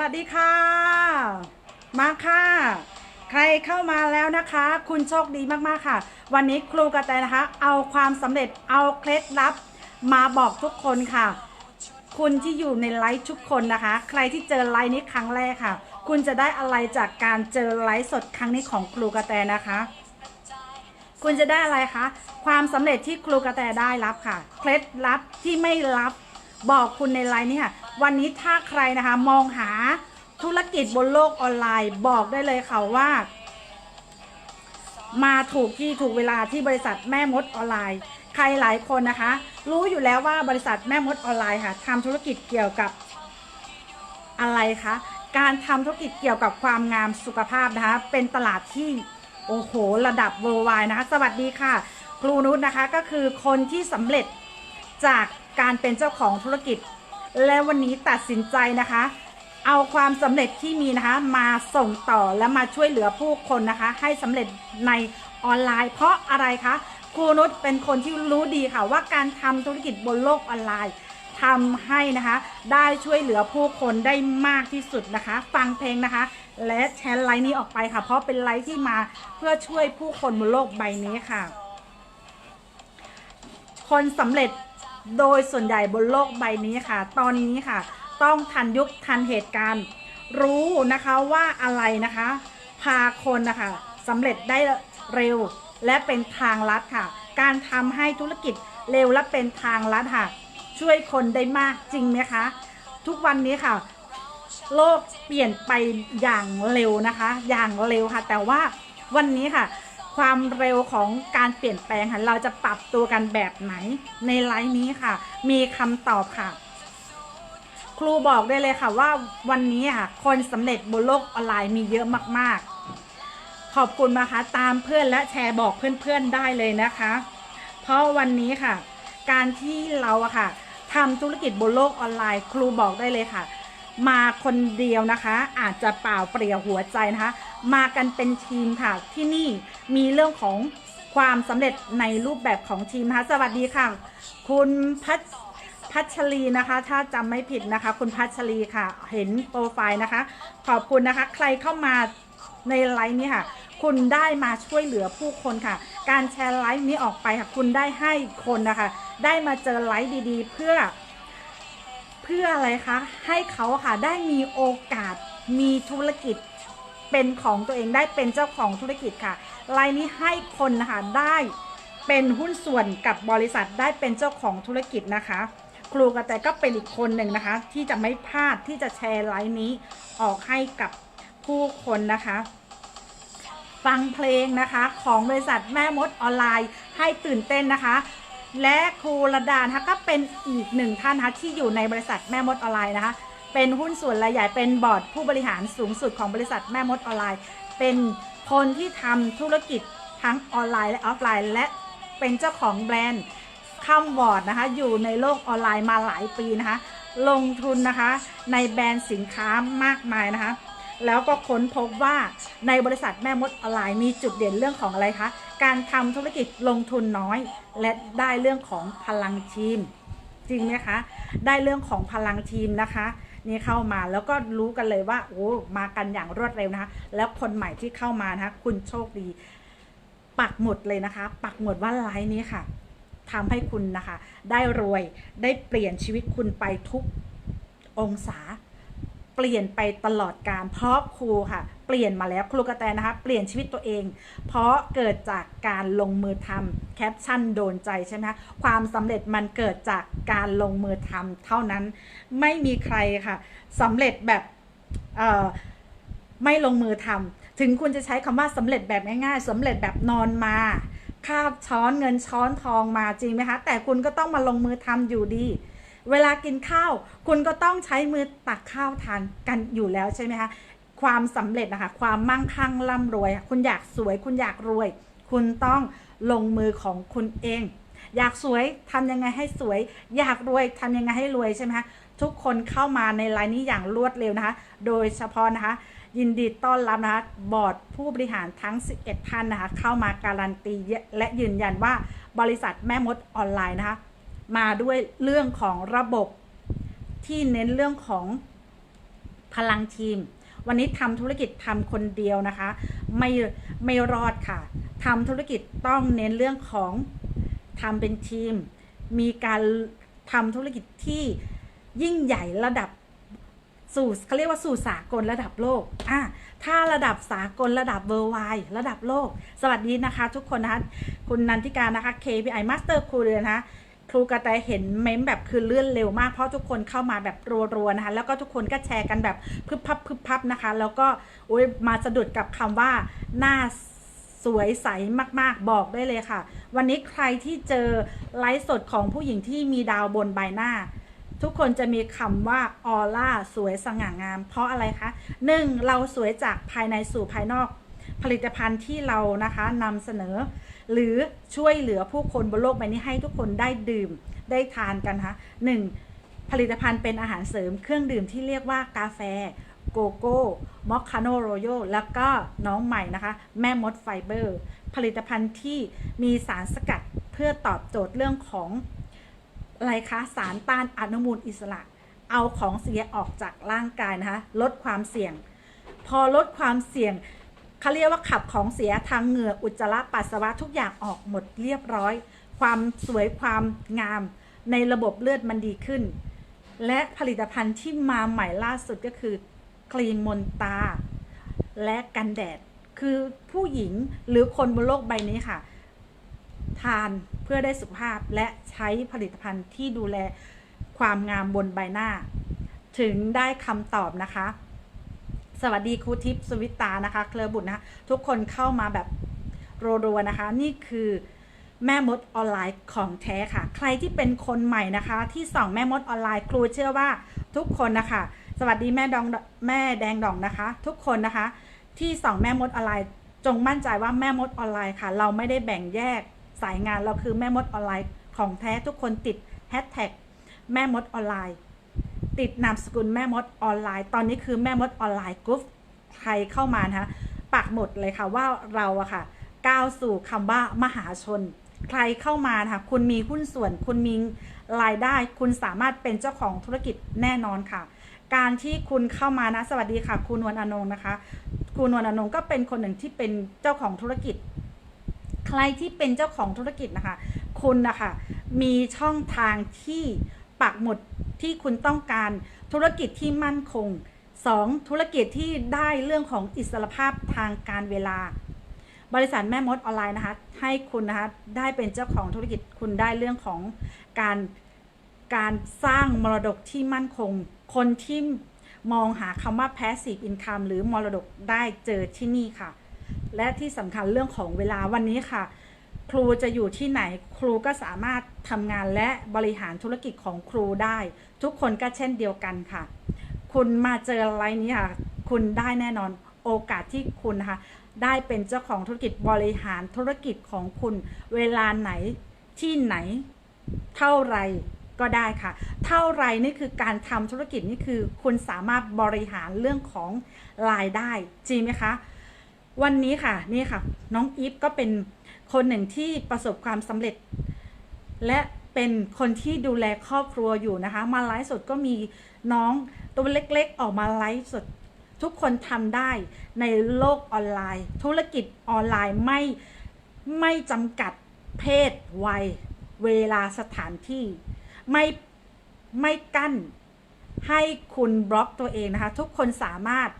วัสดีค่ะ มาค่ะ ใครเข้ามาแล้วนะคะ คุณโชคดีมากๆค่ะ วันนี้ครูกระแตนะคะ เอาความสำเร็จเอาเคล็ดลับ มาบอกทุกคนค่ะ คุณที่อยู่ในไลฟ์ทุกคนนะคะ ใครที่เจอไลฟ์นี้ครั้งแรกค่ะ คุณจะได้อะไรจากการเจอไลฟ์สดครั้งนี้ของครูกระแตนะคะ คุณจะได้อะไรคะความสำเร็จที่ครูกระแตได้รับค่ะเคล็ดลับที่ไม่รับบอกคุณในไลน์นี้ค่ะ วันนี้ถ้าใครนะคะมองหาธุรกิจบนโลกออนไลน์บอกได้เลยค่ะว่า มาถูกที่ถูกเวลาที่บริษัทแม่มดออนไลน์ ใครหลายคนนะคะ รู้อยู่แล้วว่าบริษัทแม่มดออนไลน์ค่ะทำธุรกิจเกี่ยวกับอะไรคะการทำธุรกิจเกี่ยวกับความงามสุขภาพนะคะ เป็นตลาดที่โอ้โห ระดับเวอร์ไวนะคะ สวัสดีค่ะ ครูนุชนะคะก็คือคนที่สำเร็จจากการเป็นเจ้าของธุรกิจ และวันนี้ตัดสินใจนะคะ เอาความสำเร็จที่มีนะคะ มาส่งต่อและมาช่วยเหลือผู้คนนะคะ ให้สำเร็จในออนไลน์ เพราะอะไรคะครูนุชเป็นคนที่รู้ดีค่ะว่าการทำธุรกิจบนโลกออนไลน์ทำให้นะคะ ได้ช่วยเหลือผู้คนได้มากที่สุดนะคะ ฟังเพลงนะคะ และแชร์ไลน์นี้ออกไปค่ะ เพราะเป็นไลน์ที่มาเพื่อช่วยผู้คนบนโลกใบนี้ค่ะ คนสำเร็จ โดยส่วนใหญ่บนโลกใบนี้ค่ะ ตอนนี้ค่ะ ต้องทันยุคทันเหตุการณ์ รู้นะคะว่าอะไรนะคะ พาคนนะคะสำเร็จได้เร็วและเป็นทางลัดค่ะ การทำให้ธุรกิจเร็วและเป็นทางลัดค่ะ ช่วยคนได้มากจริงไหมคะ ทุกวันนี้ค่ะ โลกเปลี่ยนไปอย่างเร็วนะคะ อย่างเร็วค่ะ แต่ว่าวันนี้ค่ะ ความเร็วของการเปลี่ยนแปลงค่ะเราจะปรับตัวกันแบบไหนในไลฟ์นี้ค่ะ มีคำตอบค่ะ ครูบอกได้เลยค่ะว่าวันนี้ค่ะ คนสำเร็จบนโลกออนไลน์มีเยอะมาก ๆ ขอบคุณนะคะตามเพื่อนและแชร์บอกเพื่อนๆได้เลยนะคะ เพราะวันนี้ค่ะ การที่เราอะค่ะทำธุรกิจบนโลกออนไลน์ ครูบอกได้เลยค่ะ มาคนเดียวนะคะ อาจจะเปล่าเปลี่ยวหัวใจนะคะ มากันเป็นทีมค่ะที่นี่มีเรื่องของความสำเร็จในรูปแบบของทีมนะคะ สวัสดีค่ะ คุณพัชพัชรีนะคะ ถ้าจำไม่ผิดนะคะ คุณพัชรีค่ะ เห็นโปรไฟล์นะคะ ขอบคุณนะคะ ใครเข้ามาในไลฟ์นี้ค่ะ คุณได้มาช่วยเหลือผู้คนค่ะ การแชร์ไลฟ์นี้ออกไปค่ะ คุณได้ให้คนนะคะ ได้มาเจอไลฟ์ดีๆ เพื่อ เพื่ออะไรคะ ให้เขาค่ะได้มีโอกาสมีธุรกิจเป็นของตัวเองได้เป็นเจ้าของธุรกิจค่ะไลน์นี้ให้คนนะคะได้เป็นหุ้นส่วนกับบริษัทได้เป็นเจ้าของธุรกิจนะคะ ครูกระแตก็เป็นอีกคนหนึ่งนะคะ ที่จะไม่พลาดที่จะแชร์ไลน์นี้ออกให้กับผู้คนนะคะ ฟังเพลงนะคะของบริษัทแม่มดออนไลน์ให้ตื่นเต้นนะคะ และครูระดานะคะก็เป็นอีกหนึ่งท่านนะคะที่อยู่ในบริษัทแม่มดออนไลน์นะคะ เป็นหุ้นส่วนรายใหญ่เป็นบอร์ดผู้บริหารสูงสุดของบริษัทแม่มดออนไลน์ เป็นคนที่ทำธุรกิจทั้งออนไลน์และออฟไลน์ และเป็นเจ้าของแบรนด์ข้ามวอร์ดนะคะอยู่ในโลกออนไลน์มาหลายปีนะคะ ลงทุนนะคะในแบรนด์สินค้ามากมายนะคะ แล้วก็ค้นพบว่าในบริษัทแม่มดออนไลน์มีจุดเด่นเรื่องของอะไรคะ การทำธุรกิจลงทุนน้อย และได้เรื่องของพลังทีม จริงไหมคะ ได้เรื่องของพลังทีมนะคะนี่เข้ามาแล้วก็รู้กันเลยว่าโอ้มากันอย่างรวดเร็วนะคะ แล้วคนใหม่ที่เข้ามานะคะคุณโชคดี ปักหมุดเลยนะคะ ปักหมุดว่าไลน์นี้ค่ะทำให้คุณนะคะ ได้รวยได้เปลี่ยนชีวิตคุณไปทุกองศา เปลี่ยนไปตลอดการเพราะครูค่ะ เปลี่ยนมาแล้วครูกระแตนะคะ เปลี่ยนชีวิตตัวเอง เพราะเกิดจากการลงมือทำแคปชั่นโดนใจใช่ไหมคะความสำเร็จมันเกิดจากการลงมือทำเท่านั้นไม่มีใครค่ะสำเร็จแบบไม่ลงมือทำถึงคุณจะใช้คำว่าสำเร็จแบบง่ายๆสำเร็จแบบนอนมาคาบช้อนเงินช้อนทองมาจริงไหมคะแต่คุณก็ต้องมาลงมือทำอยู่ดี เวลากินข้าว คุณก็ต้องใช้มือตักข้าวทานกันอยู่แล้วใช่ไหมคะความสำเร็จนะคะ ความมั่งคั่งร่ำรวย คุณอยากสวย คุณอยากรวย คุณต้องลงมือของคุณเอง อยากสวยทำยังไงให้สวย อยากรวยทำยังไงให้รวยใช่ไหมคะทุกคนเข้ามาในไลน์นี้อย่างรวดเร็วนะคะ โดยเฉพาะนะคะ ยินดีต้อนรับนะคะ บอร์ดผู้บริหารทั้ง 11 ท่านนะคะ เข้ามาการันตีและยืนยันว่าบริษัทแม่มดออนไลน์นะคะ มาด้วยเรื่องของระบบที่เน้นเรื่องของพลังทีม วันนี้ทำธุรกิจทำคนเดียวนะคะ ไม่ไม่รอดค่ะทำธุรกิจต้องเน้นเรื่องของทำเป็นทีม มีการทำธุรกิจที่ยิ่งใหญ่ระดับสู่เขาเรียกว่าสู่สากลระดับโลกอะถ้าระดับสากลระดับเวอร์ไวระดับโลก สวัสดีนะคะ ทุกคนนะคะคุณนันทิกานะคะ KPI Master ครูเลยนะคะ รูกระแตเห็นเมมแบบคือเลื่อนเร็วมากเพราะทุกคนเข้ามาแบบรัวๆนะคะ แล้วก็ทุกคนก็แชร์กันแบบพึบพับพึบพับนะคะ แล้วก็โอ้ยมาสะดุดกับคำว่าหน้าสวยใสมากๆบอกได้เลยค่ะ วันนี้ใครที่เจอไลฟ์สดของผู้หญิงที่มีดาวบนใบหน้า ทุกคนจะมีคำว่าออร่าสวยสง่างาม เพราะอะไรคะหนึ่งเราสวยจากภายในสู่ภายนอก ผลิตภัณฑ์ที่เรานะคะนำเสนอ หรือช่วยเหลือผู้คนบนโลกใบนี้ให้ทุกคนได้ดื่มได้ทานกันนะคะหนึ่งผลิตภัณฑ์เป็นอาหารเสริมเครื่องดื่มที่เรียกว่ากาแฟโกโก้มอคคาโนโรโยแล้วก็น้องใหม่นะคะ แม่มดไฟเบอร์ ผลิตภัณฑ์ที่มีสารสกัดเพื่อตอบโจทย์เรื่องของอะไรคะสารต้านอนุมูลอิสระ เอาของเสียออกจากร่างกายนะคะ ลดความเสี่ยง พอลดความเสี่ยง เขาเรียกว่าขับของเสียทางเหงื่ออุจจาระปัสสาวะทุกอย่างออกหมดเรียบร้อย ความสวยความงาม ในระบบเลือดมันดีขึ้น และผลิตภัณฑ์ที่มาใหม่ล่าสุดก็คือครีมมนตา และกันแดด คือผู้หญิงหรือคนบนโลกใบนี้ค่ะ ทานเพื่อได้สุขภาพและใช้ผลิตภัณฑ์ที่ดูแลความงามบนใบหน้า ถึงได้คำตอบนะคะ สวัสดีครูทิพย์สวิตานะคะ เครือบุตรนะคะทุกคนเข้ามาแบบรัวๆนะคะ นี่คือแม่มดออนไลน์ของแท้ค่ะ ใครที่เป็นคนใหม่นะคะ ที่ส่องแม่มดออนไลน์ครูเชื่อว่าทุกคนนะคะ สวัสดีแม่ดองแม่แดงดองนะคะ ทุกคนนะคะ ที่ส่องแม่มดออนไลน์จงมั่นใจว่าแม่มดออนไลน์ค่ะ เราไม่ได้แบ่งแยกสายงานเราคือแม่มดออนไลน์ของแท้ทุกคนติดแฮชแท็กแม่มดออนไลน์ ติดนามสกุลแม่มดออนไลน์ ตอนนี้คือแม่มดออนไลน์กรุ๊ปใครเข้ามานะคะปักหมดเลยค่ะว่าเราอะค่ะ ก้าวสู่คำว่ามหาชน ใครเข้ามานะคะคุณมีหุ้นส่วน คุณมีรายได้ คุณสามารถเป็นเจ้าของธุรกิจแน่นอนค่ะ การที่คุณเข้ามานะ สวัสดีค่ะคุณนวลอนงนะคะ คุณนวลอนงก็เป็นคนหนึ่งที่เป็นเจ้าของธุรกิจ ใครที่เป็นเจ้าของธุรกิจนะคะ คุณนะคะมีช่องทางที่ ปักหมุดที่คุณต้องการธุรกิจที่มั่นคง 2. ธุรกิจที่ได้เรื่องของอิสรภาพทางการเวลา บริษัทแม่มดออนไลน์นะคะ ให้คุณนะคะได้เป็นเจ้าของธุรกิจคุณได้เรื่องของการการสร้างมรดกที่มั่นคง คนที่มองหาคำว่า passive income หรือมรดกได้เจอที่นี่ค่ะ และที่สำคัญเรื่องของเวลาวันนี้ค่ะ ครูจะอยู่ที่ไหนครูก็สามารถ ทำงานและบริหารธุรกิจของครูได้ ทุกคนก็เช่นเดียวกันค่ะ คุณมาเจออะไรนี้ค่ะ คุณได้แน่นอนโอกาสที่คุณนะคะได้เป็นเจ้าของธุรกิจบริหารธุรกิจของคุณ เวลาไหนที่ไหนเท่าไรก็ได้ค่ะ เท่าไรนี่คือการทำธุรกิจนี่คือ คุณสามารถบริหารเรื่องของรายได้จริงไหมคะ วันนี้ค่ะนี่ค่ะ น้องอีฟก็เป็นคนหนึ่งที่ประสบความสำเร็จ และเป็นคนที่ดูแลครอบครัวอยู่นะคะ มาไลฟ์สดก็มีน้องตัวเล็กๆ ออกมาไลฟ์สดทุกคนทำได้ในโลกออนไลน์ ธุรกิจออนไลน์ไม่ไม่จำกัดเพศวัยเวลาสถานที่ไม่ไม่กั้นให้คุณบล็อกตัวเองนะคะ ทุกคนสามารถ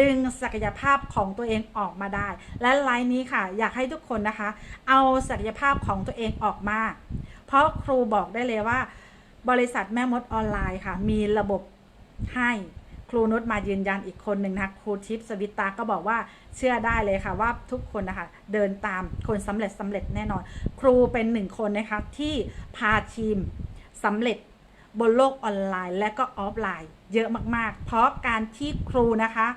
ดึงศักยภาพของตัวเองออกมาได้ และไลน์นี้ค่ะ อยากให้ทุกคนนะคะ เอาศักยภาพของตัวเองออกมา เพราะครูบอกได้เลยว่า บริษัทแม่มดออนไลน์ค่ะ มีระบบให้ครูนุชมายืนยันอีกคนหนึ่งนะครูทิพย์สวิตาก็บอกว่าเชื่อได้เลยค่ะว่าทุกคนนะคะเดินตามคนสำเร็จสำเร็จแน่นอน ครูเป็นหนึ่งคนนะคะที่พาทีมสำเร็จบนโลกออนไลน์และก็ออฟไลน์ เยอะมากๆ เพราะการที่ครูนะคะ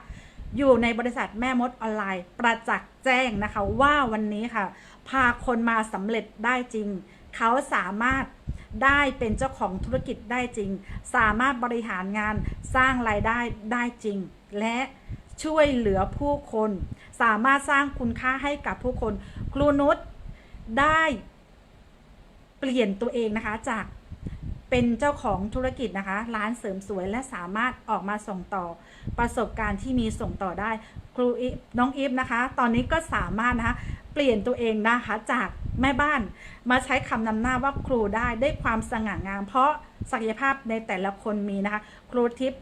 อยู่ในบริษัทแม่มดออนไลน์ ประจักษ์แจ้งนะคะว่าวันนี้ค่ะ พาคนมาสำเร็จได้จริง เขาสามารถได้เป็นเจ้าของธุรกิจได้จริง สามารถบริหารงานสร้างรายได้ได้จริง และช่วยเหลือผู้คน สามารถสร้างคุณค่าให้กับผู้คน ครูนุชได้เปลี่ยนตัวเองนะคะจากเป็นเจ้าของธุรกิจนะคะ ร้านเสริมสวยและสามารถออกมาส่งต่อประสบการณ์ที่มีส่งต่อได้ ครูอีฟน้องอีฟนะคะ ตอนนี้ก็สามารถนะคะเปลี่ยนตัวเองนะคะ จากแม่บ้านมาใช้คำนำหน้าว่าครูได้ได้ความสง่างาม เพราะศักยภาพในแต่ละคนมีนะคะ ครูทิพย์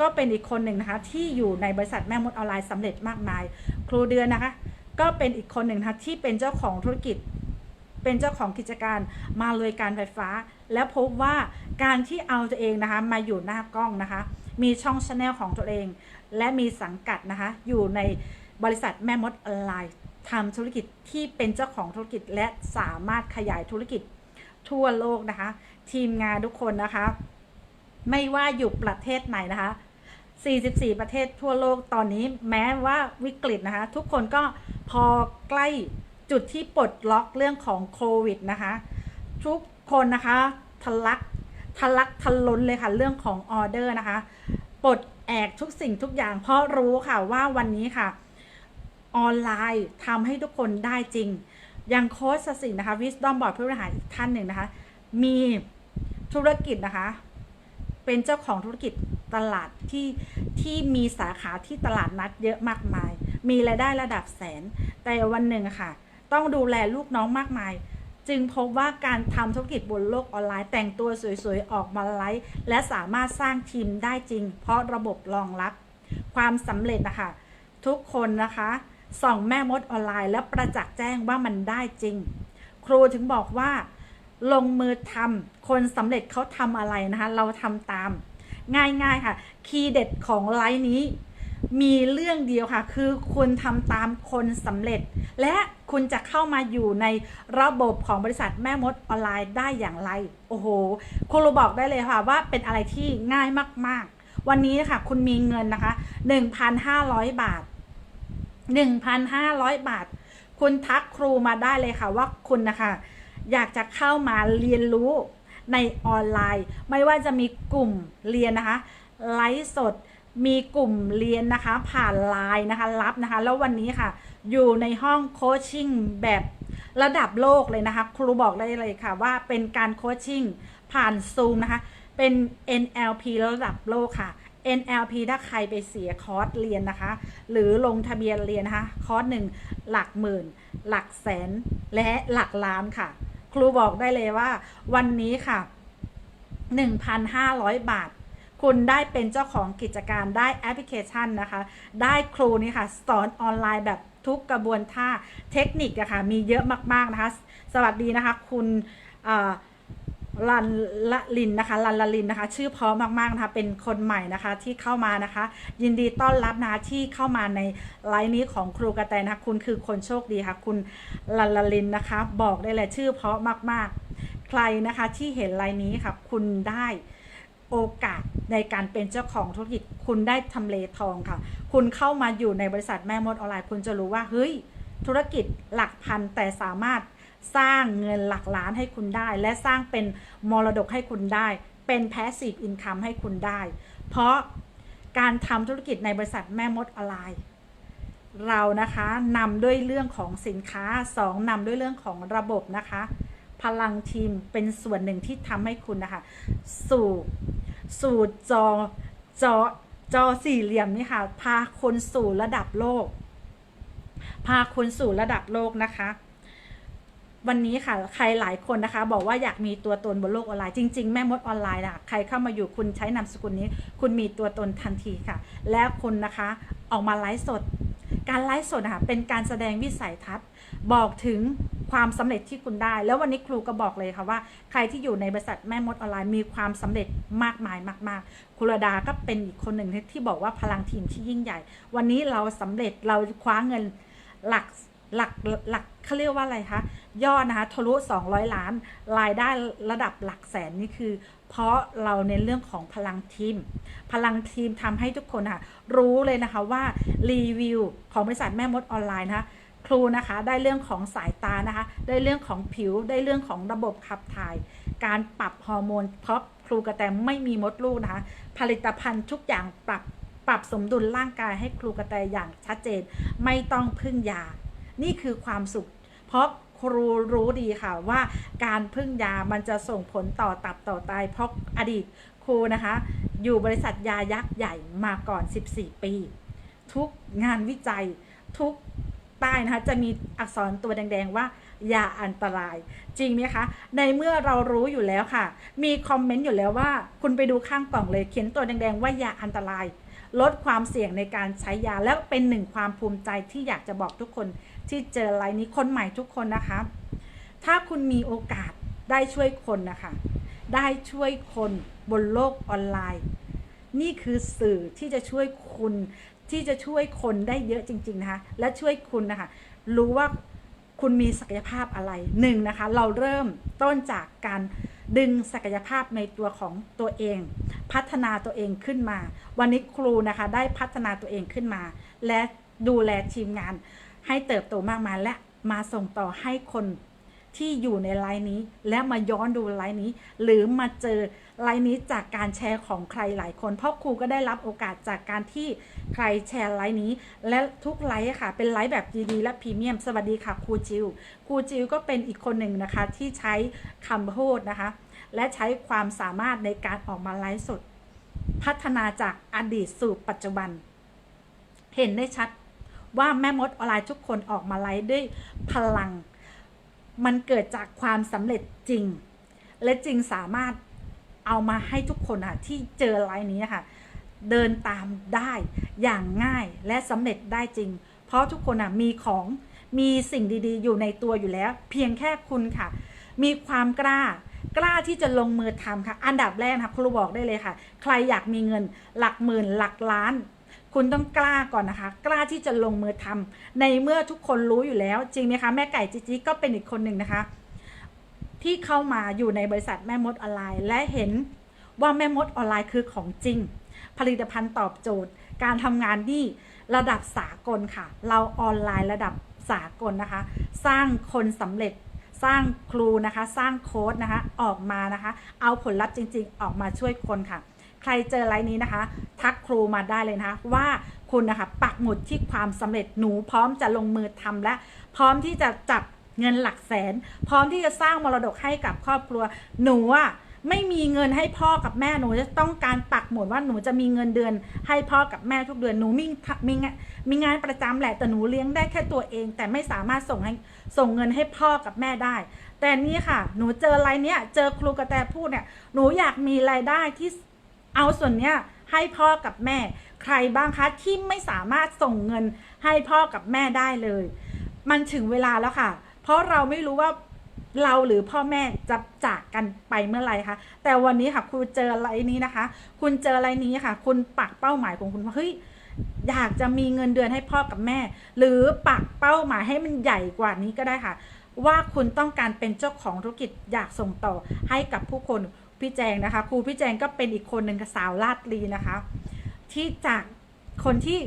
ก็เป็นอีกคนหนึ่งนะคะ ที่อยู่ในบริษัทแม่มดออนไลน์สำเร็จมากมาย ครูเดือนนะคะ ก็เป็นอีกคนหนึ่งนะคะที่เป็นเจ้าของธุรกิจ เป็นเจ้าของกิจการมาเลยการไฟฟ้า แล้วพบว่าการที่เอาตัวเองนะคะ มาอยู่หน้ากล้องนะคะ มีช่องชาแนลของตัวเอง และมีสังกัดนะคะ อยู่ในบริษัทแม่มดออนไลน์ทำธุรกิจที่เป็นเจ้าของธุรกิจและสามารถขยายธุรกิจทั่วโลกนะคะ ทีมงานทุกคนนะคะ ไม่ว่าอยู่ประเทศไหนนะคะ 44 ประเทศทั่วโลกตอนนี้แม้ว่าวิกฤตนะคะ ทุกคนก็พอใกล้จุดที่ปลดล็อกเรื่องของโควิดนะคะ ทุกคนนะคะทะลักทะลักทะล้นเลยค่ะ เรื่องของออเดอร์นะคะ ปลด แอกทุกสิ่งทุกอย่าง เพราะรู้ค่ะว่าวันนี้ค่ะ ออนไลน์ทำให้ทุกคนได้จริงย่างโค้ชสินนะคะวิสดอมบอร์ดผู้บริหารอีกท่านหนึ่งนะคะ มีธุรกิจนะคะ เป็นเจ้าของธุรกิจตลาดที่ที่มีสาขาที่ตลาดนัดเยอะมากมาย มีรายได้ระดับแสน แต่วันหนึ่งค่ะ ต้องดูแลลูกน้องมากมาย จึงพบว่าการทำธุรกิจบนโลกออนไลน์แต่งตัวสวยๆ ออกมาไลฟ์และสามารถสร้างทีมได้จริง เพราะระบบรองรับ ความสำเร็จนะคะ ทุกคนนะคะส่องแม่มดออนไลน์ แล้วประจักษ์แจ้งว่ามันได้จริง ครูถึงบอกว่า ลงมือทำคนสำเร็จเขาทำอะไรนะคะ เราทำตาม ง่ายๆค่ะ คีย์เด็ดของไลฟ์นี้ มีเรื่องเดียวค่ะ คือคุณทำตามคนสำเร็จ และคุณจะเข้ามาอยู่ในระบบของบริษัทแม่มดออนไลน์ได้อย่างไร โอ้โหคุณรู้บอกได้เลยค่ะว่าเป็นอะไรที่ง่ายมาก ๆ วันนี้ค่ะคุณมีเงินนะคะ 1,500 บาท 1,500 บาท คุณทักครูมาได้เลยค่ะว่าคุณนะคะ อยากจะเข้ามาเรียนรู้ในออนไลน์ ไม่ว่าจะมีกลุ่มเรียนนะคะไลฟ์สด มีกลุ่มเรียนนะคะผ่านไลน์นะคะรับนะคะ แล้ววันนี้ค่ะ อยู่ในห้องโคชชิ่งแบบระดับโลกเลยนะคะ ครูบอกได้เลยค่ะว่าเป็นการโคชชิ่งผ่านซูมนะคะ เป็น NLP ระดับโลกค่ะ NLP ถ้าใครไปเสียคอร์สเรียนนะคะ หรือลงทะเบียนเรียนนะคะ คอร์สหนึ่งหลักหมื่น หลักแสน และหลักล้านค่ะ ครูบอกได้เลยว่า วันนี้ค่ะ 1,500 บาท คุณได้เป็นเจ้าของกิจการได้แอปพลิเคชันนะคะ ได้ครูนี่ค่ะสอนออนไลน์แบบทุกกระบวนท่าเทคนิคอะค่ะมีเยอะมาก ๆ นะคะ สวัสดีนะคะ คุณลันละลินนะคะลันละลินนะคะ ชื่อเพราะมากๆนะคะเป็นคนใหม่นะคะที่เข้ามานะคะ ยินดีต้อนรับนะคะที่เข้ามาในไลน์นี้ของครูกระแตนะคะคุณคือคนโชคดีค่ะ คุณลันละลินนะคะ บอกได้เลยชื่อเพราะมากๆ ใครนะคะที่เห็นไลน์นี้ค่ะ คุณได้ โอกาสในการเป็นเจ้าของธุรกิจ คุณได้ทำเลทองค่ะ คุณเข้ามาอยู่ในบริษัทแม่มดออนไลน์ คุณจะรู้ว่าเฮ้ยธุรกิจหลักพันแต่สามารถสร้างเงินหลักล้านให้คุณได้ และสร้างเป็นมรดกให้คุณได้ เป็น passive income ให้คุณได้ เพราะการทำธุรกิจในบริษัทแม่มดออนไลน์เรานะคะนำด้วยเรื่องของสินค้าสองนำด้วยเรื่องของระบบนะคะ พลังทีมเป็นส่วนหนึ่งที่ทำให้คุณนะคะ สู่สู่จอจอจอสี่เหลี่ยมนี่ค่ะ พาคนสู่ระดับโลก พาคนสู่ระดับโลกนะคะ วันนี้ค่ะ ใครหลายคนนะคะ บอกว่าอยากมีตัวตนบนโลกออนไลน์จริง ๆ แม่มดออนไลน์นะใครเข้ามาอยู่คุณใช้นามสกุลนี้ คุณมีตัวตนทันทีค่ะ และคุณนะคะออกมาไลฟ์สด การไลฟ์สดนะคะเป็นการแสดงวิสัยทัศน์ บอกถึง ความสำเร็จที่คุณได้ แล้ววันนี้ครูก็บอกเลยค่ะว่า ใครที่อยู่ในบริษัทแม่มดออนไลน์มีความสำเร็จมากมายมาก ๆ คุณระดาก็เป็นอีกคนหนึ่งที่บอกว่าพลังทีมที่ยิ่งใหญ่ วันนี้เราสำเร็จเราคว้าเงินหลักหลักหลักเขาเรียกว่าอะไรคะยอดนะคะทะลุ 200 ล้านรายได้ระดับหลักแสนนี่คือ เพราะเราในนเรื่องของพลังทีม พลังทีมทำให้ทุกคนค่ะรู้เลยนะคะว่ารีวิวของบริษัทแม่มดออนไลน์นะคะ ครูนะคะได้เรื่องของสายตานะคะ ได้เรื่องของผิวได้เรื่องของระบบขับถ่าย การปรับฮอร์โมนเพราะครูกระแตไม่มีมดลูกนะคะ ผลิตภัณฑ์ทุกอย่างปรับปรับสมดุลร่างกายให้ครูกระแตอย่างชัดเจน ไม่ต้องพึ่งยา นี่คือความสุข เพราะครูรู้ดีค่ะว่าการพึ่งยามันจะส่งผลต่อตับต่อไตเพราะอดีตครูนะคะ อยู่บริษัทยายักษ์ใหญ่มาก่อน 14 ปี ทุกงานวิจัยทุก ใต้นะคะจะมีอักษรตัวแดง ๆ ว่ายาอันตราย จริงไหมคะ ในเมื่อเรารู้อยู่แล้วค่ะ มีคอมเมนต์อยู่แล้วว่า คุณไปดูข้างกล่องเลยเขียนตัวแดง ๆ ว่ายาอันตราย ลดความเสี่ยงในการใช้ยาและเป็นหนึ่งความภูมิใจที่อยากจะบอกทุกคนที่เจอไลน์นี้คนใหม่ทุกคนนะคะ ถ้าคุณมีโอกาสได้ช่วยคนนะคะ ได้ช่วยคนบนโลกออนไลน์ นี่คือสื่อที่จะช่วยคุณ ที่จะช่วยคนได้เยอะจริง ๆ นะคะ และช่วยคุณนะคะ รู้ว่าคุณมีศักยภาพอะไรหนึ่งนะคะ เราเริ่มต้นจากการดึงศักยภาพในตัวของตัวเอง พัฒนาตัวเองขึ้นมา วันนี้ครูนะคะได้พัฒนาตัวเองขึ้นมา และดูแลทีมงานให้เติบโตมากมายและมาส่งต่อให้คน ที่อยู่ในไลน์นี้ และมาย้อนดูไลน์นี้ หรือมาเจอไลน์นี้จากการแชร์ของใครหลายคน เพราะครูก็ได้รับโอกาสจากการที่ใครแชร์ไลน์นี้ และทุกไลน์ค่ะ เป็นไลน์แบบดีๆและพรีเมียมสวัสดีค่ะครูจิวครูจิวก็เป็นอีกคนหนึ่งนะคะที่ใช้คำพูดนะคะ และใช้ความสามารถในการออกมาไลฟ์สดพัฒนาจากอดีตสู่ปัจจุบัน เห็นได้ชัดว่าแม่มดออนไลน์ทุกคนออกมาไลฟ์ด้วยพลัง มันเกิดจากความสำเร็จจริง และจริงสามารถเอามาให้ทุกคนอะที่เจอไลน์นี้ค่ะเดินตามได้อย่างง่ายและสำเร็จได้จริง เพราะทุกคนอะมีของมีสิ่งดีๆ อยู่ในตัวอยู่แล้ว เพียงแค่คุณค่ะ มีความกล้ากล้าที่จะลงมือทำค่ะ อันดับแรกนะคะครูบอกได้เลยค่ะ ใครอยากมีเงินหลักหมื่นหลักล้าน คุณต้องกล้าก่อนนะคะ กล้าที่จะลงมือทำในเมื่อทุกคนรู้อยู่แล้ว จริงไหมคะ แม่ไก่จิจิก็เป็นอีกคนหนึ่งนะคะ ที่เข้ามาอยู่ในบริษัทแม่มดออนไลน์ และเห็นว่าแม่มดออนไลน์คือของจริง ผลิตภัณฑ์ตอบโจทย์ การทำงานที่ระดับสากลค่ะ เราออนไลน์ระดับสากลนะคะ สร้างคนสำเร็จสร้างครูนะคะ สร้างโค้ดนะคะ ออกมานะคะ เอาผลลัพธ์จริง ๆ ออกมาช่วยคนค่ะ ใครเจอไลน์นี้นะคะ ทักครูมาได้เลยนะคะว่าคุณนะคะปักหมุดที่ความสำเร็จหนูพร้อมจะลงมือทำและ พร้อมที่จะจับเงินหลักแสน พร้อมที่จะสร้างมรดกให้กับครอบครัวหนูอะไม่มีเงินให้พ่อกับแม่หนูจะต้องการปักหมุดว่าหนูจะมีเงินเดือน ให้พ่อกับแม่ทุกเดือนหนูมีมีงานมีงานประจำแหละแต่หนูเลี้ยงได้แค่ตัวเอง แต่ไม่สามารถส่งให้ส่งเงินให้พ่อกับแม่ได้ แต่นี่ค่ะ หนูเจออะไรเนี้ยเจอครูกระแตพูดเนี่ยหนูอยากมีรายได้ที่ เอาส่วนเนี้ยให้พ่อกับแม่ ใครบ้างคะที่ไม่สามารถส่งเงินให้พ่อกับแม่ได้เลย มันถึงเวลาแล้วค่ะ เพราะเราไม่รู้ว่าเราหรือพ่อแม่จะจากกันไปเมื่อไหร่คะแต่วันนี้ค่ะคุณเจออะไรนี้นะคะ คุณเจออะไรนี้ค่ะ คุณปักเป้าหมายของคุณว่าเฮ้ยอยากจะมีเงินเดือนให้พ่อกับแม่ หรือปักเป้าหมายให้มันใหญ่กว่านี้ก็ได้ค่ะ ว่าคุณต้องการเป็นเจ้าของธุรกิจอยากส่งต่อให้กับผู้คน พี่แจงนะคะ ครูพี่แจงก็เป็นอีกคนหนึ่งกับสาวลาดลีนะคะ ที่จากคนที่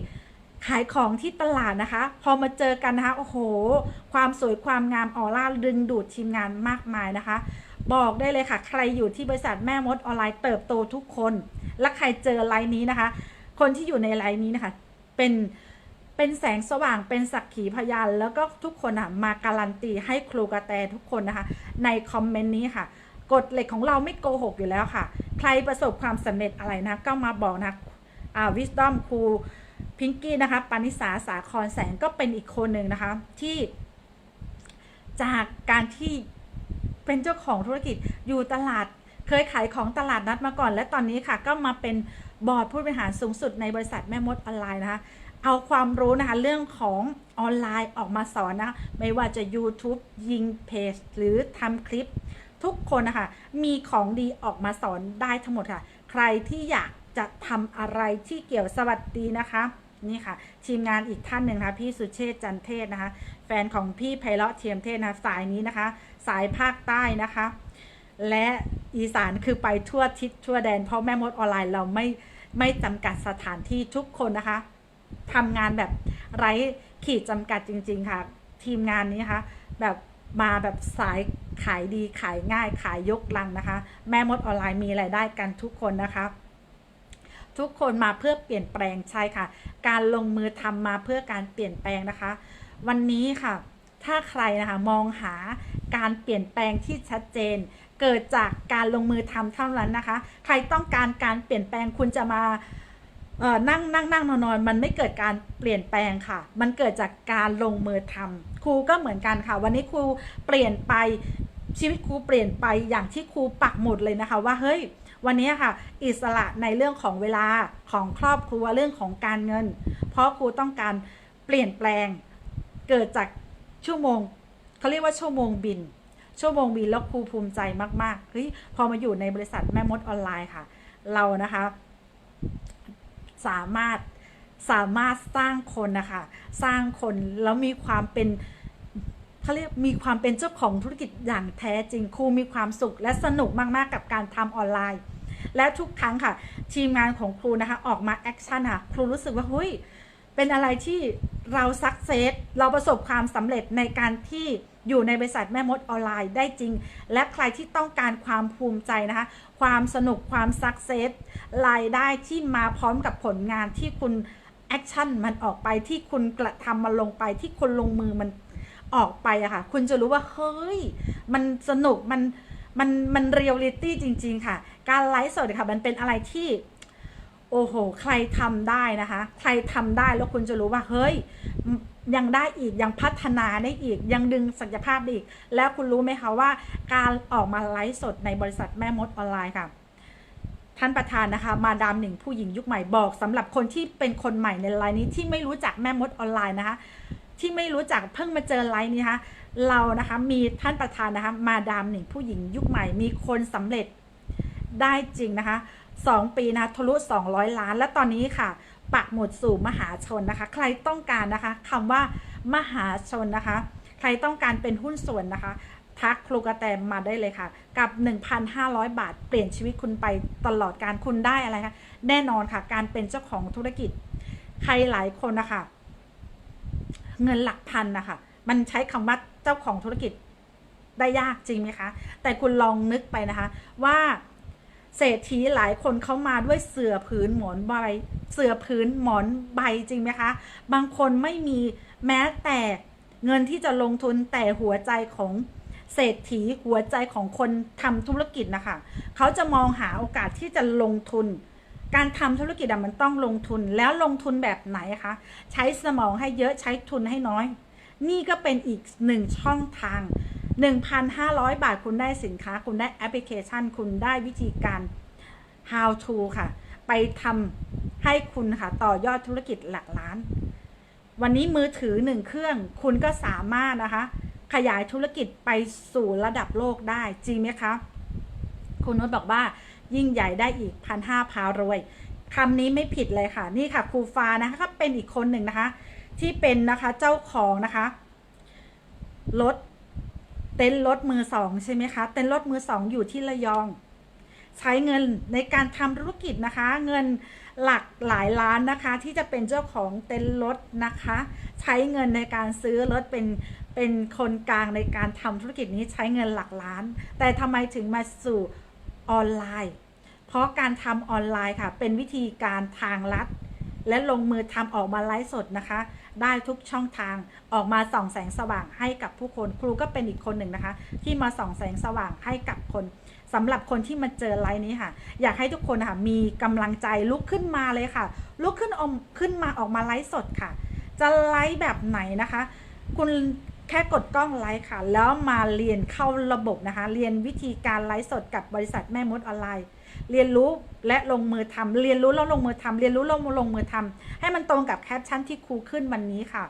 ขายของที่ตลาดนะคะ พอมาเจอกันนะคะโอ้โห ความสวยความงามออร่าดึงดูดทีมงานมากมายนะคะ บอกได้เลยค่ะ ใครอยู่ที่บริษัทแม่มดออนไลน์เติบโตทุกคน และใครเจอไลน์นี้นะคะ คนที่อยู่ในไลน์นี้นะคะ เป็นเป็นแสงสว่างเป็นสักขีพยาน แล้วก็ทุกคนอะมาการันตีให้ครูกระแตทุกคนนะคะ ในคอมเมนต์นี้ค่ะ กฎเหล็กของเราไม่โกหกอยู่แล้วค่ะ ใครประสบความสำเร็จอะไรนะ ก็มาบอกนะอ่าวิสตอมครูพิงกี้นะคะปานิสาสาครแสงก็เป็นอีกคนหนึ่งนะคะ ที่ จากการที่เป็นเจ้าของธุรกิจอยู่ตลาดเคยขายของตลาดนัดมาก่อน และตอนนี้ค่ะ ก็มาเป็นบอร์ดผู้บริหารสูงสุดในบริษัทแม่มดออนไลน์นะคะเอาความรู้นะคะ เรื่องของออนไลน์ออกมาสอนนะคะไม่ว่าจะ YouTube ยิงเพจหรือทำคลิป ทุกคนนะคะ มีของดีออกมาสอนได้ทั้งหมดค่ะ ใครที่อยากจะทำอะไรที่เกี่ยวสวัสดีนะคะนี่ค่ะ ทีมงานอีกท่านหนึ่งนะคะพี่สุเชษจันเทศนะคะ แฟนของพี่ไพเราะเทียมเทศนะสายนี้นะคะ สายภาคใต้นะคะ และอีสานคือไปทั่วทิศทั่วแดน เพราะแม่มดออนไลน์เราไม่ไม่จำกัดสถานที่ทุกคนนะคะทำงานแบบไร้ขีดจำกัดจริง ๆ ค่ะ ทีมงานนี้นะคะแบบมาแบบสาย ขายดีขายง่ายขายยกลังนะคะ แม่มดออนไลน์มีรายได้กันทุกคนนะคะทุกคนมาเพื่อเปลี่ยนแปลงใช่ค่ะ การลงมือทำมาเพื่อการเปลี่ยนแปลงนะคะ วันนี้ค่ะ ถ้าใครนะคะมองหาการเปลี่ยนแปลงที่ชัดเจน เกิดจากการลงมือทำเท่านั้นนะคะ ใครต้องการการเปลี่ยนแปลงคุณจะมาเอ่อนั่งนั่งนั่งนอนนอนมันไม่เกิดการเปลี่ยนแปลงค่ะ มันเกิดจากการลงมือทำครูก็เหมือนกันค่ะ วันนี้ครูเปลี่ยนไป ชีวิตครูเปลี่ยนไปอย่างที่ครูปักหมุดเลยนะคะว่าเฮ้ยวันนี้ค่ะ อิสระในเรื่องของเวลาของครอบครัวเรื่องของการเงิน เพราะครูต้องการเปลี่ยนแปลงเกิดจากชั่วโมงเขาเรียกว่าชั่วโมงบิน ชั่วโมงบินแล้วครูภูมิใจมากๆเฮ้ยพอมาอยู่ในบริษัทแม่มดออนไลน์ค่ะ เรานะคะ สามารถสามารถสร้างคนนะคะ สร้างคนแล้วมีความเป็น เขาเรียกมีความเป็นเจ้าของธุรกิจอย่างแท้จริงครูมีความสุขและสนุกมากๆกับการทำออนไลน์ และทุกครั้งค่ะ ทีมงานของครูนะคะออกมาแอคชั่นค่ะครูรู้สึกว่าเฮ้ยเป็นอะไรที่เราสักเซสเราประสบความสำเร็จในการที่อยู่ในบริษัทแม่มดออนไลน์ได้จริง และใครที่ต้องการความภูมิใจนะคะ ความสนุกความสักเซสรายได้ที่มาพร้อมกับผลงานที่คุณแอคชั่นมันออกไปที่คุณกระทำมันลงไปที่คุณลงมือมัน ออกไปอะค่ะ คุณจะรู้ว่า เฮ้ย มันสนุกมันมันมันเรียลลิตี้จริง ๆ ค่ะ การไลฟ์สดค่ะ มันเป็นอะไรที่ โอ้โห ใครทำได้นะคะ ใครทำได้แล้วคุณจะรู้ว่า เฮ้ย ยังได้อีก ยังพัฒนาได้อีก ยังดึงศักยภาพได้อีก แล้วคุณรู้ไหมคะว่า การออกมาไลฟ์สดในบริษัทแม่มดออนไลน์ค่ะ ท่านประธานนะคะ มาดามหนึ่งผู้หญิงยุคใหม่บอกสำหรับคนที่เป็นคนใหม่ในไลน์นี้ที่ไม่รู้จักแม่มดออนไลน์นะคะ ที่ไม่รู้จักเพิ่งมาเจอไลน์นี้นะคะเรานะคะมีท่านประธานนะคะมาดามหนึ่งผู้หญิงยุคใหม่ มีคนสำเร็จได้จริงนะคะสองปีนะะทะลุ 200 ล้าน และตอนนี้ค่ะปักหมุดสู่มหาชนนะคะ ใครต้องการนะคะคำว่ามหาชนนะคะ ใครต้องการเป็นหุ้นส่วนนะคะ ทักครูกระแตมมาได้เลยค่ะ กับ 1,500 บาท เปลี่ยนชีวิตคุณไปตลอดการคุณได้อะไรคะแน่นอนค่ะ การเป็นเจ้าของธุรกิจ ใครหลายคนนะคะ เงินหลักพันนะคะมันใช้คำว่าเจ้าของธุรกิจได้ยากจริงไหมคะ แต่คุณลองนึกไปนะคะ ว่าเศรษฐีหลายคนเขามาด้วยเสือผืนหมอนใบ เสือผืนหมอนใบจริงไหมคะ บางคนไม่มีแม้แต่เงินที่จะลงทุนแต่หัวใจของเศรษฐีหัวใจของคนทำธุรกิจนะคะ เขาจะมองหาโอกาสที่จะลงทุน การทำธุรกิจมันต้องลงทุนแล้วลงทุนแบบไหนคะใช้สมองให้เยอะใช้ทุนให้น้อย นี่ก็เป็นอีกหนึ่งช่องทาง 1,500 บาทคุณได้สินค้า คุณได้แอปพลิเคชัน คุณได้วิธีการ how to ค่ะ ไปทำให้คุณค่ะต่อยอดธุรกิจหลักล้าน วันนี้มือถือหนึ่งเครื่อง คุณก็สามารถนะคะ ขยายธุรกิจไปสู่ระดับโลกได้จริงไหมคะ คุณนุชบอกว่า ยิ่งใหญ่ได้อีกพันห้าพารวยคำนี้ไม่ผิดเลยค่ะ นี่ค่ะครูฟ้านะคะก็เป็นอีกคนหนึ่งนะคะ ที่เป็นนะคะเจ้าของนะคะรถเต็นท์รถมือสองใช่ไหมคะ เต็นท์รถมือสองอยู่ที่ระยอง ใช้เงินในการทำธุรกิจนะคะ เงินหลักหลายล้านนะคะ ที่จะเป็นเจ้าของเต็นท์รถนะคะ ใช้เงินในการซื้อรถเป็นเป็นคนกลางในการทำธุรกิจนี้ใช้เงินหลักล้าน แต่ทำไมถึงมาสู่ ออนไลน์ เพราะการทำออนไลน์ค่ะ เป็นวิธีการทางลัด และลงมือทำออกมาไลฟ์สดนะคะ ได้ทุกช่องทางออกมาส่องแสงสว่างให้กับผู้คนครูก็เป็นอีกคนหนึ่งนะคะ ที่มาส่องแสงสว่างให้กับคนสำหรับคนที่มาเจอไลฟ์นี้ค่ะ อยากให้ทุกคนค่ะมีกำลังใจลุกขึ้นมาเลยค่ะ ลุกขึ้นอมขึ้นมาออกมาไลฟ์สดค่ะ จะไลฟ์แบบไหนนะคะ คุณ แค่กดกล้องไลฟ์ค่ะ แล้วมาเรียนเข้าระบบนะคะ เรียนวิธีการไลฟ์สดกับบริษัทแม่มดออนไลน์ เรียนรู้และลงมือทำเรียนรู้แล้วลงมือทำเรียนรู้แล้วลงมือทำให้มันตรงกับแคปชั่นที่ครูขึ้นวันนี้ค่ะ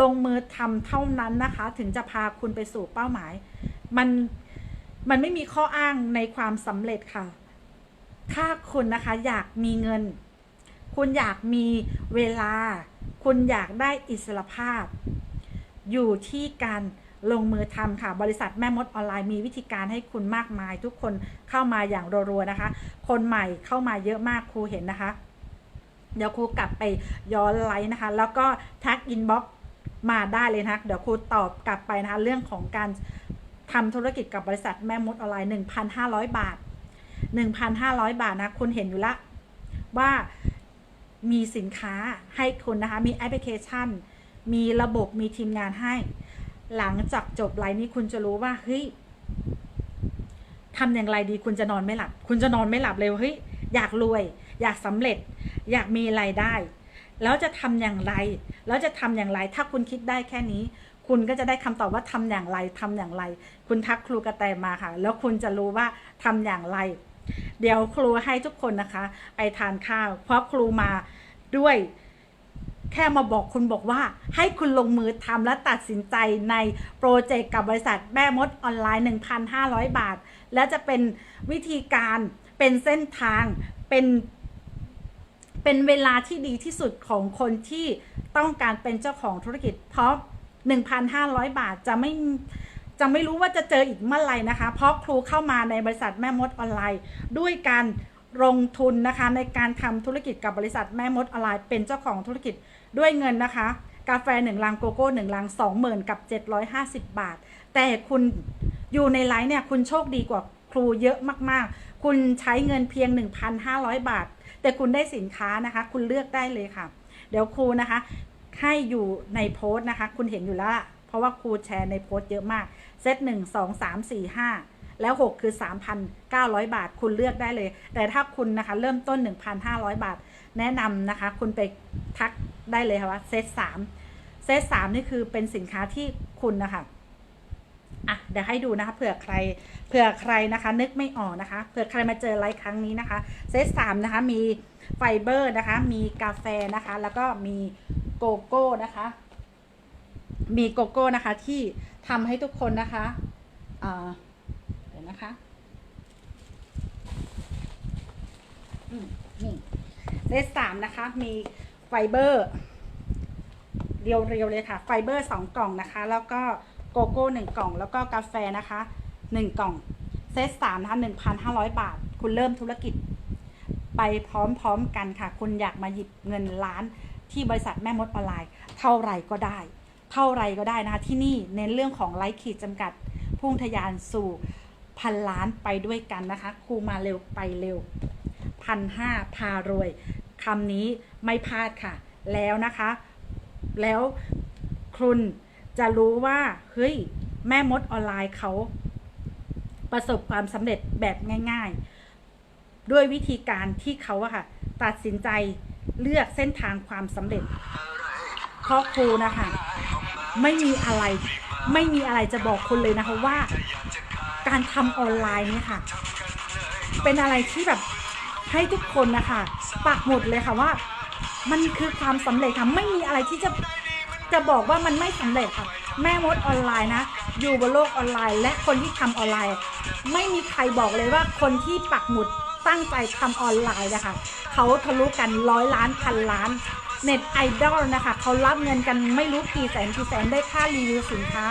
ลงมือทำเท่านั้นนะคะ ถึงจะพาคุณไปสู่เป้าหมาย มันมันไม่มีข้ออ้างในความสำเร็จค่ะ ถ้าคุณนะคะอยากมีเงิน คุณอยากมีเวลา คุณอยากได้อิสรภาพ อยู่ที่การลงมือทำค่ะ บริษัทแม่มดออนไลน์มีวิธีการให้คุณมากมาย ทุกคนเข้ามาอย่างรัวๆนะคะ คนใหม่เข้ามาเยอะมากครูเห็นนะคะ เดี๋ยวครูกลับไปย้อนไลน์นะคะ แล้วก็ทักอินบ็อกมาได้เลยนะคะเดี๋ยวครูตอบกลับไปนะคะ เรื่องของการทำธุรกิจกับบริษัทแม่มดออนไลน์ 1,500 บาท 1,500 บาทนะคุณเห็นอยู่ละว่ามีสินค้าให้คุณนะคะ มีแอปพลิเคชัน มีระบบมีทีมงานให้ หลังจากจบไลน์นี้คุณจะรู้ว่าเฮ้ยทำอย่างไรดีคุณจะนอนไม่หลับ คุณจะนอนไม่หลับเลยเฮ้ยอยากรวย อยากสำเร็จ อยากมีรายได้ แล้วจะทำอย่างไร แล้วจะทำอย่างไร ถ้าคุณคิดได้แค่นี้ คุณก็จะได้คำตอบว่าทำอย่างไรทำอย่างไร คุณทักครูกระแตมาค่ะ แล้วคุณจะรู้ว่าทำอย่างไร เดี๋ยวครูให้ทุกคนนะคะ ไปทานข้าวเพราะครูมาด้วย แค่มาบอกคุณบอกว่า ให้คุณลงมือทำและตัดสินใจในโปรเจกต์กับบริษัทแม่มดออนไลน์ 1,500 บาท และจะเป็นวิธีการเป็นเส้นทางเป็นเป็นเวลาที่ดีที่สุดของคนที่ต้องการเป็นเจ้าของธุรกิจ เพราะ 1,500 บาทจะไม่จะไม่รู้ว่าจะเจออีกเมื่อไหร่นะคะ เพราะครูเข้ามาในบริษัทแม่มดออนไลน์ ด้วยการลงทุนนะคะในการทำธุรกิจกับบริษัทแม่มดออนไลน์เป็นเจ้าของธุรกิจ ด้วยเงินนะคะ กาแฟ1ลังโกโก้1ลัง20,000 กับ 750 บาท แต่คุณอยู่ในไลฟ์เนี่ยคุณโชคดีกว่าครูเยอะมากๆ คุณใช้เงินเพียง 1,500 บาท แต่คุณได้สินค้านะคะ คุณเลือกได้เลยค่ะ เดี๋ยวครูนะคะ ให้อยู่ในโพสต์นะคะ คุณเห็นอยู่แล้วล่ะเพราะว่าครูแชร์ในโพสต์เยอะมาก เซตหนึ่งสองสามสี่ห้าแล้ว 6 คือ 3,900 บาท คุณเลือกได้เลย แต่ถ้าคุณนะคะ เริ่มต้น 1,500 บาท แนะนำนะคะ คุณไปทักได้เลยค่ะว่าเซตสามเซตสามนี่คือเป็นสินค้าที่คุณนะคะอะเดี๋ยวให้ดูนะคะเผื่อใครเผื่อใครนะคะ นึกไม่ออกนะคะเผื่อใครมาเจอไลฟ์ครั้งนี้นะคะ เซตสามนะคะมีไฟเบอร์นะคะ มีกาแฟนะคะ แล้วก็มีโกโก้นะคะ มีโกโก้นะคะที่ทำให้ทุกคนนะคะอ่าเดี๋ยวนะคะ อืมนี่ เลสสามนะคะ มีไฟเบอร์เรียวๆเลยค่ะ ไฟเบอร์สองกล่องนะคะ แล้วก็โกโก้หนึ่งกล่อง แล้วก็กาแฟนะคะหนึ่งกล่อง เซตสามนะคะหนึ่งพันห้าร้อยบาท คุณเริ่มธุรกิจ ไปพร้อมๆกันค่ะ คุณอยากมาหยิบเงินล้านที่บริษัทแม่มดออนไลน์ เท่าไหร่ก็ได้ เท่าไหร่ก็ได้นะคะที่นี่เน้นเรื่องของไลฟ์ขีดจำกัด พุ่งทะยานสู่พันล้านไปด้วยกันนะคะ ครูมาเร็วไปเร็วพันห้าพารวย คำนี้ไม่พลาดค่ะ แล้วนะคะ แล้วคุณจะรู้ว่าเฮ้ยแม่มดออนไลน์เขาประสบความสำเร็จแบบง่าย ๆ ด้วยวิธีการที่เขาอะค่ะ ตัดสินใจเลือกเส้นทางความสำเร็จเพราะครูนะคะ ไม่มีอะไรไม่มีอะไรจะบอกคุณเลยนะคะว่า การทำออนไลน์เนี่ยค่ะ เป็นอะไรที่แบบ ให้ทุกคนนะคะปักหมุดเลยค่ะว่า มันคือความสำเร็จค่ะไม่มีอะไรที่จะจะบอกว่ามันไม่สำเร็จค่ะ แม่มดออนไลน์นะ อยู่บนโลกออนไลน์ และคนที่ทำออนไลน์ ไม่มีใครบอกเลยว่าคนที่ปักหมุดตั้งใจทำออนไลน์นะคะเขาทะลุกันร้อยล้านพันล้านเน็ตไอดอลนะคะเขารับเงินกันไม่รู้กี่แสนกี่แสนได้ค่ารีวิวสินค้า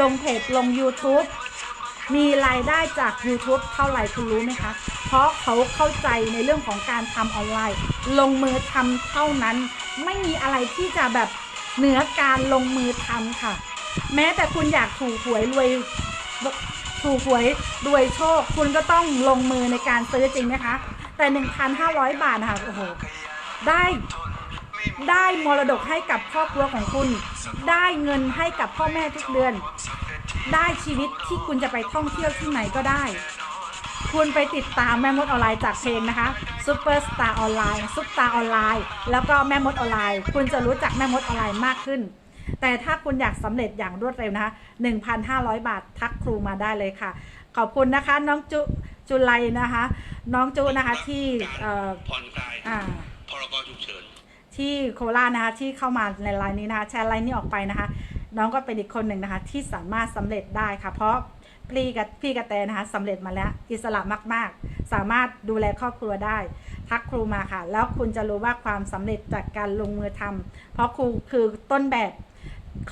ลงเพจลง YouTube มีรายได้จาก YouTube เท่าไหร่คุณรู้ไหมคะ เพราะเขาเข้าใจในเรื่องของการทำออนไลน์ ลงมือทำเท่านั้น ไม่มีอะไรที่จะแบบเหนือการลงมือทำค่ะ แม้แต่คุณอยากถูกหวยรวยถูกหวยรวยโชค คุณก็ต้องลงมือในการซื้อจริงไหมคะ แต่ 1,500 บาทนะคะโอ้โหได้ได้มรดกให้กับครอบครัวของคุณ ได้เงินให้กับพ่อแม่ทุกเดือน ได้ชีวิตที่คุณจะไปท่องเที่ยวที่ไหนก็ได้ คุณไปติดตามแม่มดออนไลน์จากเพลงนะคะซูเปอร์สตาร์ออนไลน์ซุปตาออนไลน์ แล้วก็แม่มดออนไลน์ คุณจะรู้จักแม่มดออนไลน์มากขึ้น แต่ถ้าคุณอยากสำเร็จอย่างรวดเร็วนะคะ 1,500 บาททักครูมาได้เลยค่ะ ขอบคุณนะคะน้องจุจุไลนะคะ น้องจุนะคะที่เอ่อผ่อนคลายอ่า พรกฉุกเฉิน ที่โคราชนะคะที่เข้ามาในไลน์นี้นะคะแชร์ไลน์นี้ออกไปนะคะ น้องก็เป็นอีกคนหนึ่งนะคะที่สามารถสำเร็จได้ค่ะ เพราะ พี่กับพี่กระแตนะคะสำเร็จมาแล้วอิสระมาก ๆ สามารถดูแลครอบครัวได้ ทักครูมาค่ะ แล้วคุณจะรู้ว่าความสำเร็จจากการลงมือทำเพราะครูคือต้นแบบ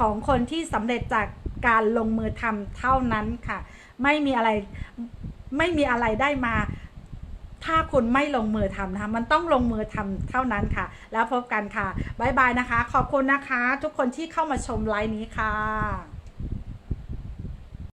ของคนที่สำเร็จจากการลงมือทำเท่านั้นค่ะ ไม่มีอะไรไม่มีอะไรได้มา ถ้าคุณไม่ลงมือทำนะคะมันต้องลงมือทำเท่านั้นค่ะ แล้วพบกันค่ะ บ๊ายบายนะคะ ขอบคุณนะคะ ทุกคนที่เข้ามาชมไลฟ์นี้ค่ะ